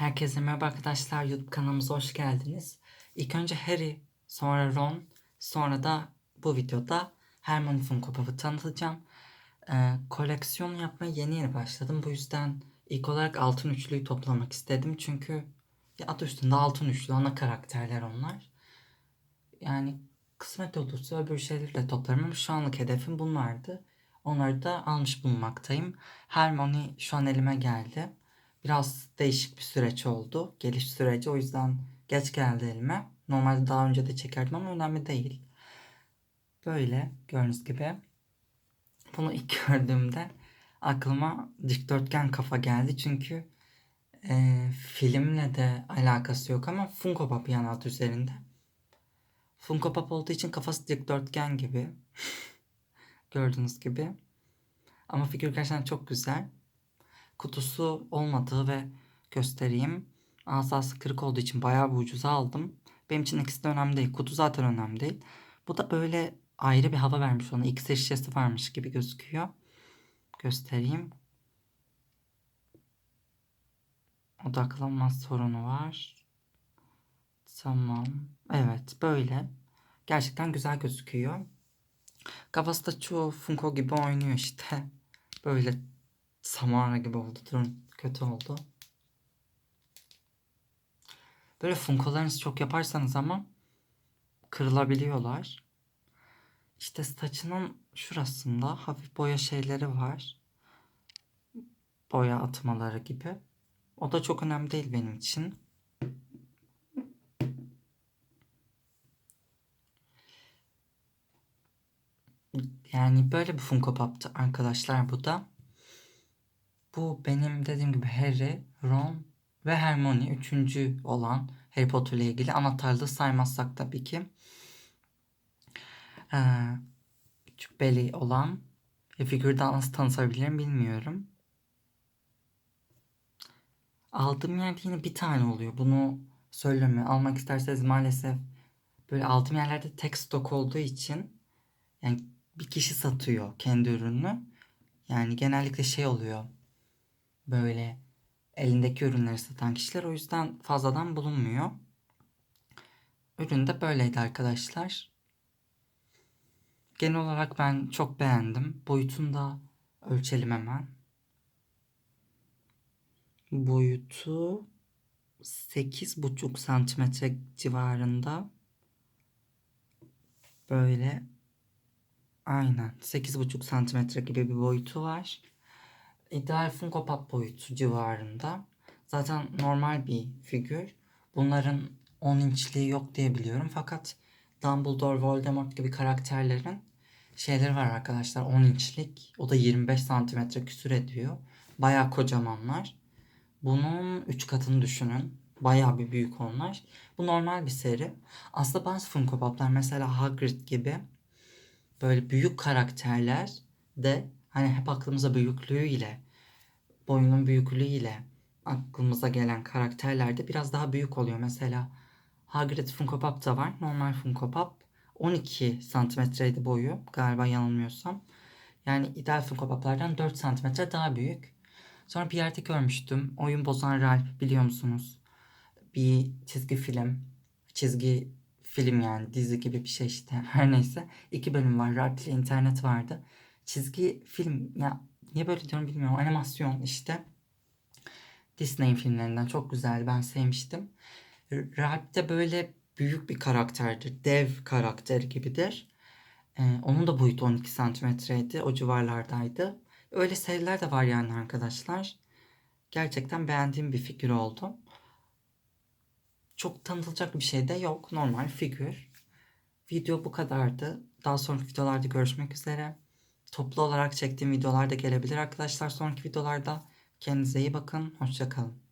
Herkese merhaba arkadaşlar. YouTube kanalımıza hoş geldiniz. İlk önce Harry, sonra Ron, sonra da bu videoda Hermione Funko Pop'u tanıtacağım. Ee, koleksiyon yapmaya yeni yeni başladım. Bu yüzden ilk olarak altın üçlüyü toplamak istedim. Çünkü ya adı üstünde altın üçlü ana karakterler onlar. Yani kısmet olursa öbür şeyleri de toplarım ama şu anlık hedefim bunlardı. Onları da almış bulunmaktayım. Hermione şu an elime geldi. Biraz değişik bir süreç oldu. Geliş süreci o yüzden geç geldi elime. Normalde daha önce de çekerdim ama önemli değil. Böyle gördüğünüz gibi. Bunu ilk gördüğümde aklıma dikdörtgen kafa geldi. Çünkü e, filmle de alakası yok ama Funko Pop yan adı üzerinde. Funko Pop olduğu için kafası dikdörtgen gibi. Gördüğünüz gibi. Ama figür gerçekten çok güzel. Kutusu olmadığı ve göstereyim. Asası kırık olduğu için bayağı bir ucuza aldım. Benim için ikisi de önemli değil. Kutu zaten önemli değil. Bu da böyle ayrı bir hava vermiş ona. İksir şişesi varmış gibi gözüküyor. Göstereyim. Odaklanma sorunu var. Tamam. Evet böyle. Gerçekten güzel gözüküyor. Kafası da çoğu Funko gibi oynuyor işte. Böyle Samara gibi oldu. Durun kötü oldu. Böyle Funko'larınızı çok yaparsanız ama kırılabiliyorlar. İşte saçının şurasında hafif boya şeyleri var. Boya atmaları gibi. O da çok önemli değil benim için. Yani böyle bir Funko Pop'tu arkadaşlar bu da. Bu benim dediğim gibi Harry, Ron ve Hermione üçüncü olan Harry Potter ile ilgili anahtarlığı saymazsak tabii ki. Ee, cübbeli olan ve figürden nasıl tanıtabilirim bilmiyorum. Aldığım yerde yine bir tane oluyor. Bunu söylemiyor. Almak isterseniz maalesef böyle aldığım yerlerde tek stok olduğu için yani bir kişi satıyor kendi ürününü. Yani genellikle şey oluyor. Böyle elindeki ürünleri satan kişiler o yüzden fazladan bulunmuyor. Ürün de böyleydi arkadaşlar. Genel olarak ben çok beğendim. Boyutunu da ölçelim hemen. Boyutu 8,5 santimetre civarında. Böyle aynen 8,5 santimetre gibi bir boyutu var. İdeal Funko Pop boyutu civarında. Zaten normal bir figür. Bunların 10 inçliği yok diye biliyorum. Fakat Dumbledore, Voldemort gibi karakterlerin şeyleri var arkadaşlar 10 inçlik. O da 25 santimetre küsür ediyor. Baya kocamanlar. Bunun 3 katını düşünün. Baya bir büyük onlar. Bu normal bir seri. Aslında bazı Funko Pop'lar mesela Hagrid gibi böyle büyük karakterler de hani hep aklımıza büyüklüğüyle, boyunun büyüklüğüyle aklımıza gelen karakterler de biraz daha büyük oluyor. Mesela Hagrid Funko Pop da var. Normal Funko Pop 12 santimetreydi boyu galiba yanılmıyorsam. Yani ideal Funko Pop'lardan 4 santimetre daha büyük. Sonra bir yerde görmüştüm. Oyun bozan Ralph biliyor musunuz? Bir çizgi film. Çizgi film yani dizi gibi bir şey işte. Her neyse. iki bölüm var. Ralph ile internet vardı. Çizgi film ya niye böyle diyorum bilmiyorum. Animasyon işte. Disney filmlerinden çok güzel. Ben sevmiştim. Ralph de böyle büyük bir karakterdir. Dev karakter gibidir. Ee, onun da boyutu 12 santimetreydi. O civarlardaydı. Öyle seriler de var yani arkadaşlar. Gerçekten beğendiğim bir figür oldu. Çok tanıtılacak bir şey de yok. Normal figür. Video bu kadardı. Daha sonraki videolarda görüşmek üzere. Toplu olarak çektiğim videolar da gelebilir arkadaşlar sonraki videolarda. Kendinize iyi bakın. Hoşçakalın.